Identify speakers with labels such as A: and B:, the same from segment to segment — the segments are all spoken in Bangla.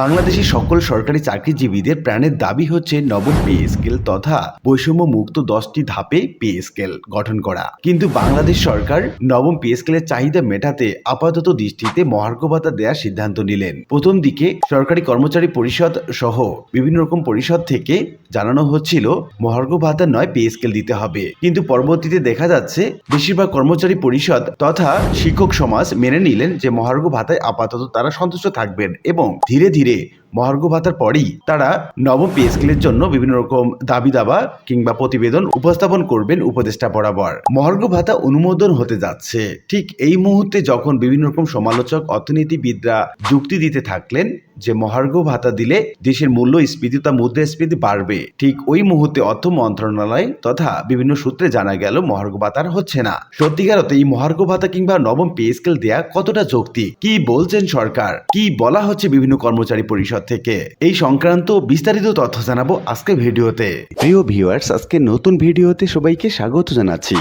A: বাংলাদেশের সকল সরকারি চাকরিজীবীদের প্রাণের দাবি হচ্ছে নবম পে স্কেল তথা বৈষম্য মুক্ত দশটি ধাপে পে স্কেল গঠন করা। কিন্তু বাংলাদেশ সরকার নবম পে স্কেলের চাহিদা মেটাতে আপাতত দৃষ্টিতে মহার্ঘ ভাতা দেওয়ার সিদ্ধান্ত নিলেন। প্রথম দিকে সরকারি কর্মচারী পরিষদ সহ বিভিন্ন রকম পরিষদ থেকে জানানো হচ্ছিল মহার্ঘ ভাতা নয় পে স্কেল দিতে হবে। কিন্তু পরবর্তীতে দেখা যাচ্ছে, বেশিরভাগ কর্মচারী পরিষদ তথা শিক্ষক সমাজ মেনে নিলেন যে মহার্ঘ ভাতায় আপাতত তারা সন্তুষ্ট থাকবেন এবং ধীরে ধীরে ধীরে মহার্ঘ ভাতার পরেই তারা নবম পে স্কেলের জন্য বিভিন্ন রকম দাবি দাবা কিংবা প্রতিবেদন উপস্থাপন করবেন উপদেষ্টা বরাবর। মহার্ঘ ভাতা অনুমোদন হতে যাচ্ছে। ঠিক এই মুহূর্তে যখন বিভিন্ন রকম সমালোচক, অর্থনীতিবিদরা যুক্তি দিতে থাকলেন যে মহার্ঘ ভাতা দিলে দেশের মূল্য মূল্যস্ফীতি তা মুদ্রাস্ফীতি বাড়বে, ঠিক ওই মুহূর্তে অর্থ মন্ত্রণালয় তথা বিভিন্ন সূত্রে জানা গেল মহার্ঘ ভাতার হচ্ছে না। সত্যিকার এই মহার্ঘ ভাতা কিংবা নবম পে স্কেল দেয়া কতটা যৌক্তিক? কি বলছেন সরকার? কি বলা হচ্ছে বিভিন্ন কর্মচারী পরিষদ থেকে। এই সংক্রান্ত বিস্তারিত তথ্য জানাব আজকে ভিডিওতে। প্রিয় ভিউয়ার্স আজকে নতুন ভিডিওতে সবাইকে স্বাগত জানাচ্ছি।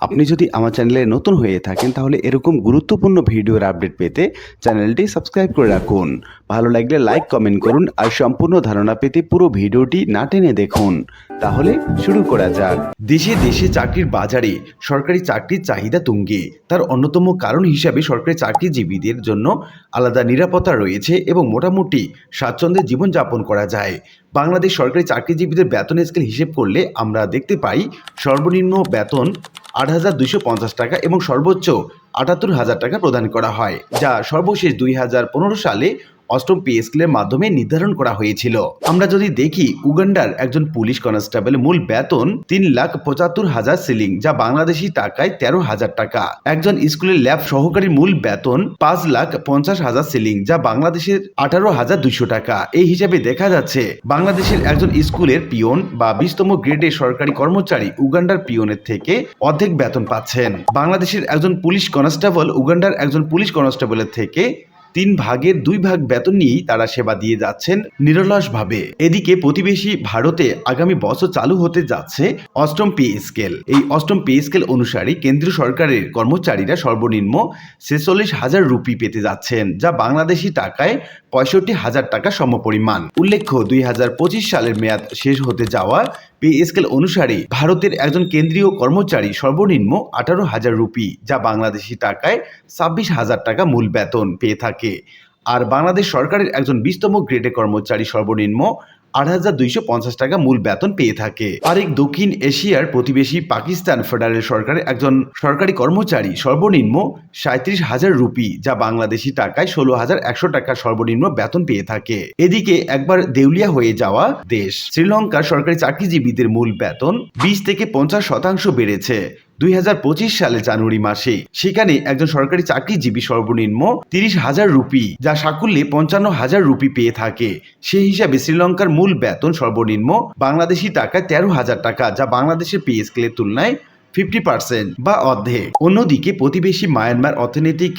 A: আপনি যদি আমার চ্যানেলে নতুন হয়ে থাকেন, তাহলে এরকম গুরুত্বপূর্ণ ভিডিওর আপডেট পেতে চ্যানেলটি সাবস্ক্রাইব করে রাখুন। ভালো লাগলে লাইক কমেন্ট করুন আর সম্পূর্ণ ধারণা পেতে পুরো ভিডিওটি না টেনে দেখুন। তাহলে শুরু করা যাক। দেশে দেশে চাকরির বাজারে সরকারি চাকরির চাহিদা তুঙ্গে। তার অন্যতম কারণ হিসাবে সরকারি চাকরিজীবীদের জন্য আলাদা নিরাপত্তা রয়েছে এবং মোটামুটি স্বাচ্ছন্দ্যে জীবনযাপন করা যায়। বাংলাদেশ সরকারি চাকরিজীবীদের বেতন স্কেল হিসেব করলে আমরা দেখতে পাই সর্বনিম্ন বেতন আট হাজার দুইশো পঞ্চাশ টাকা এবং সর্বোচ্চ আটাত্তর হাজার টাকা প্রদান করা হয়, যা সর্বশেষ দুই হাজার পনেরো সালে অষ্টম পে স্কেলের মাধ্যমে নির্ধারণ করা হয়েছিল। আমরা যদি দেখি, উগান্ডার একজন পুলিশ কনস্টেবল মূল বেতন তিন লাখ পঁচাত্তর হাজার সিলিং যা বাংলাদেশি টাকায় তেরো হাজার টাকা। একজন স্কুলের ল্যাব সহকারী মূল বেতন পাঁচ লাখ পঞ্চাশ হাজার সিলিং যা বাংলাদেশের আঠারো হাজার দুইশো টাকা। এই হিসাবে দেখা যাচ্ছে, বাংলাদেশের একজন স্কুলের পিয়ন বা বিশতম গ্রেডের সরকারি কর্মচারী উগান্ডার পিয়নের থেকে অর্ধেক বেতন পাচ্ছেন। বাংলাদেশের একজন পুলিশ কনস্টেবল, উগান্ডার একজন পুলিশ কনস্টেবলের থেকে তিন ভাগের দুই ভাগ বেতন নিয়েই তারা সেবা দিয়ে যাচ্ছেন নিরলসভাবে। এদিকে প্রতিবেশী ভারতে আগামী বছর চালু হতে যাচ্ছে অষ্টম পে স্কেল। এই অষ্টম পে স্কেল অনুসারে কেন্দ্রীয় সরকারের কর্মচারীরা সর্বনিম্ন ছেচল্লিশ হাজার রুপি পেতে যাচ্ছেন, যা বাংলাদেশি টাকায় পঁয়ষট্টি হাজার টাকা সমপরিমাণ। উল্লেখ্য, দুই হাজার পঁচিশ সালের মেয়াদ শেষ হতে যাওয়া পে স্কেল অনুসারে ভারতের একজন কেন্দ্রীয় কর্মচারী সর্বনিম্ন আঠারো হাজার রুপি, যা বাংলাদেশি টাকায় ছাব্বিশ হাজার টাকা মূল বেতন পেয়ে থাকে। আর বাংলাদেশ সরকারের একজন বিস্তম গ্রেডে কর্মচারী সর্বনিম্ন আট হাজার দুইশো পঞ্চাশ টাকা মূল বেতন পেয়ে থাকে। আরেক দক্ষিণ এশিয়ার প্রতিবেশী পাকিস্তান ফেডারেল সরকারের একজন সরকারি কর্মচারী সর্বনিম্ন সাঁত্রিশ হাজার রুপি, যা বাংলাদেশি টাকায় ষোলো হাজার একশো টাকা সর্বনিম্ন বেতন পেয়ে থাকে। এদিকে একবার দেউলিয়া হয়ে যাওয়া দেশ, শ্রীলঙ্কার সরকারি চাকরিজীবীদের মূল বেতন বিশ থেকে পঞ্চাশ শতাংশ বেড়েছে। দুই সালে জানুয়ারি মাসে। সেখানে একজন সরকারি চাকরিজীবী সর্বনিম্ন তিরিশ হাজার রুপি, যা সাকুল্যে পঞ্চান্ন হাজার রুপি পেয়ে থাকে। সেই হিসাবে শ্রীলঙ্কার মূল বেতন সর্বনিম্ন বাংলাদেশি টাকায় তেরো হাজার টাকা, যা বাংলাদেশের পে স্কেলের তুলনায় ফিফটি পার্সেন্ট বা অর্ধেক। অন্যদিকে প্রতিবেশী মায়ানমার অর্থনৈতিক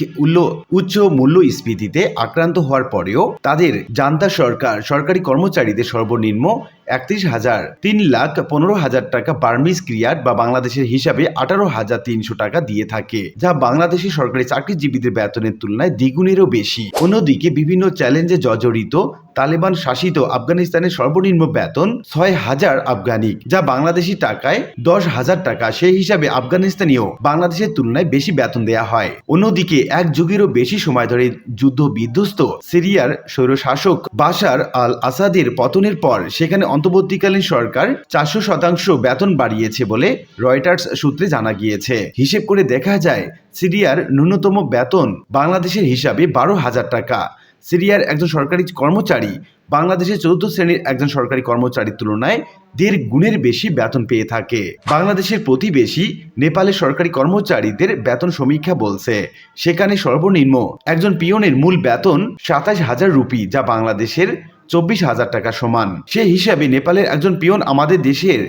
A: উচ্চ মূল্য মূল্যস্ফীতিতে আক্রান্ত হওয়ার পরেও তাদের জান্তা সরকার, সরকারি কর্মচারীদের সর্বনিম্ন একত্রিশ হাজার তিন লাখ পনেরো হাজার টাকা বার্মিজ ক্রিয়ার বা বাংলাদেশের হিসাবে আঠারো হাজার তিনশো টাকা দিয়ে থাকে, যা বাংলাদেশের সরকারি চাকরিজীবীদের বেতনের তুলনায় দ্বিগুণেরও বেশি। অন্যদিকে বিভিন্ন চ্যালেঞ্জে জর্জরিত তালেবান শাসিত আফগানিস্তানের সর্বনিম্ন বেতন ছয় হাজার আফগানিক, যা বাংলাদেশি টাকায় দশ হাজার টাকা। সেই হিসাবে আফগানিস্তানীয় বাংলাদেশের তুলনায় বেশি বেতন দেয়া হয়। অন্যদিকে এক যুগেরও বেশি সময় ধরে যুদ্ধ বিধ্বস্ত সিরিয়ার স্বৈরশাসক বাশার আল আসাদের পতনের পর সেখানে অন্তর্বর্তীকালীন সরকার চারশো শতাংশ বেতন বাড়িয়েছে বলে রয়টার্স সূত্রে জানা গিয়েছে। হিসেব করে দেখা যায়, সিরিয়ার ন্যূনতম বেতন বাংলাদেশের হিসাবে বারো হাজার টাকা। সিরিয়ার একজন সরকারি কর্মচারী বাংলাদেশের চতুর্থ শ্রেণির একজন সরকারি কর্মচারীর তুলনায় দেড় গুণের বেশি বেতন পেয়ে থাকে। বাংলাদেশের প্রতিবেশী নেপালের সরকারি কর্মচারীদের বেতন সমীক্ষা বলছে, সেখানে সর্বনিম্ন একজন পিয়নের মূল বেতন সাতাশ হাজার রুপি, যা বাংলাদেশের চব্বিশ হাজার টাকা সমান। সে হিসাবে নেপালের একজন পিয়ন আমাদের দেশের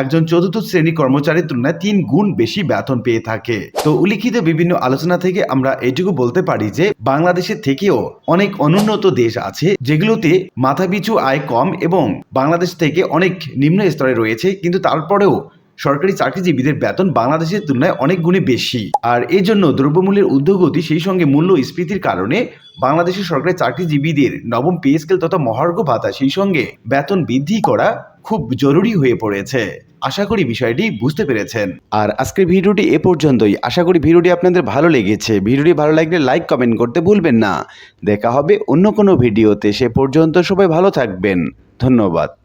A: একজন চতুর্থ শ্রেণি কর্মচারীর তুলনায় তিন গুণ বেশি বেতন পেয়ে থাকে। তো উল্লিখিত বিভিন্ন আলোচনা থেকে আমরা এটুকু বলতে পারি যে, বাংলাদেশের থেকেও অনেক অনুন্নত দেশ আছে, যেগুলোতে মাথাপিছু আয় কম এবং বাংলাদেশ থেকে অনেক নিম্ন স্তরে রয়েছে, কিন্তু তারপরেও সরকারি চাকরিজীবীদের বেতন বাংলাদেশের তুলনায় অনেক গুণে বেশি। আর এই জন্য দ্রব্যমূল্যের ঊর্ধ্বগতি সেই সঙ্গে মূল্য স্ফীতির কারণে বাংলাদেশের সরকারি চাকরিজীবীদের নবম পে স্কেল তথা মহার্ঘ ভাতা সেই সঙ্গে বেতন বৃদ্ধি করা খুব জরুরি হয়ে পড়েছে। আশা করি বিষয়টি বুঝতে পেরেছেন। আর আজকের ভিডিওটি এ পর্যন্তই। আশা করি ভিডিওটি আপনাদের ভালো লেগেছে। ভিডিওটি ভালো লাগলে লাইক, কমেন্ট করতে ভুলবেন না। দেখা হবে অন্য কোনো ভিডিওতে। সে পর্যন্ত সবাই ভালো থাকবেন। ধন্যবাদ।